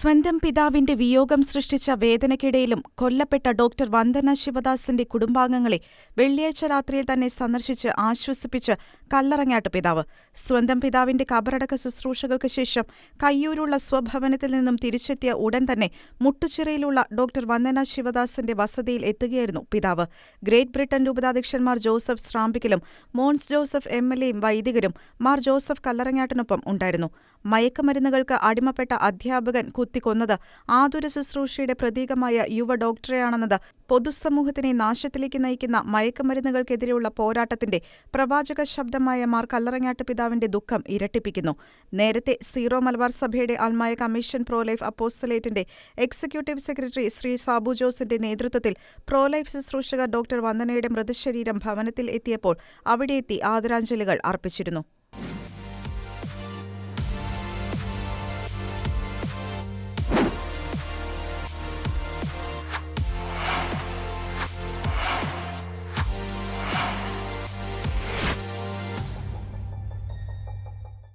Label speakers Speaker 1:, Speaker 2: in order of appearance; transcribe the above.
Speaker 1: സ്വന്തം പിതാവിന്റെ വിയോഗം സൃഷ്ടിച്ച വേദനയ്ക്കിടയിലും കൊല്ലപ്പെട്ട ഡോക്ടർ വന്ദന ശിവദാസിന്റെ കുടുംബാംഗങ്ങളെ വെള്ളിയാഴ്ച രാത്രിയിൽ തന്നെ സന്ദർശിച്ച് ആശ്വസിപ്പിച്ച് കല്ലറങ്ങാട്ട് പിതാവ്. സ്വന്തം പിതാവിന്റെ കബറടക്ക ശുശ്രൂഷകൾക്ക് ശേഷം കയ്യൂരുള്ള സ്വഭവനത്തിൽ നിന്നും തിരിച്ചെത്തിയ ഉടൻ തന്നെ മുട്ടുചിറയിലുള്ള ഡോക്ടർ വന്ദന ശിവദാസിന്റെ വസതിയിൽ എത്തുകയായിരുന്നു പിതാവ്. ഗ്രേറ്റ് ബ്രിട്ടൻ രൂപതാധ്യക്ഷന്മാർ ജോസഫ് ശ്രാമ്പിക്കലും മോൺസ് ജോസഫ് എം എൽ എയും വൈദികരും മാർ ജോസഫ് കല്ലറങ്ങാട്ടിനൊപ്പം ഉണ്ടായിരുന്നു. മയക്കുമരുന്നുകൾക്ക് അടിമപ്പെട്ട അധ്യാപകൻ കുത്തിക്കൊന്നത് ആതുര ശുശ്രൂഷയുടെ പ്രതീകമായ യുവ ഡോക്ടറെയാണെന്നത് പൊതുസമൂഹത്തിനെ നാശത്തിലേക്ക് നയിക്കുന്ന മയക്കുമരുന്നുകൾക്കെതിരെയുള്ള പോരാട്ടത്തിന്റെ പ്രവാചക ശബ്ദമായ മാർ കല്ലറങ്ങാട്ട് പിതാവിന്റെ ദുഃഖം ഇരട്ടിപ്പിക്കുന്നു. നേരത്തെ സീറോ മലബാർ സഭയുടെ ആൽമായ കമ്മീഷൻ പ്രോലൈഫ് അപ്പോസ്റ്റലേറ്റിന്റെ എക്സിക്യൂട്ടീവ് സെക്രട്ടറി ശ്രീ സാബു ജോസിന്റെ നേതൃത്വത്തിൽ പ്രോലൈഫ് ശുശ്രൂഷക ഡോക്ടർ വന്ദനയുടെ മൃതശരീരം ഭവനത്തിൽ എത്തിയപ്പോൾ അവിടെയെത്തി ആദരാഞ്ജലികൾ അർപ്പിച്ചിരുന്നു.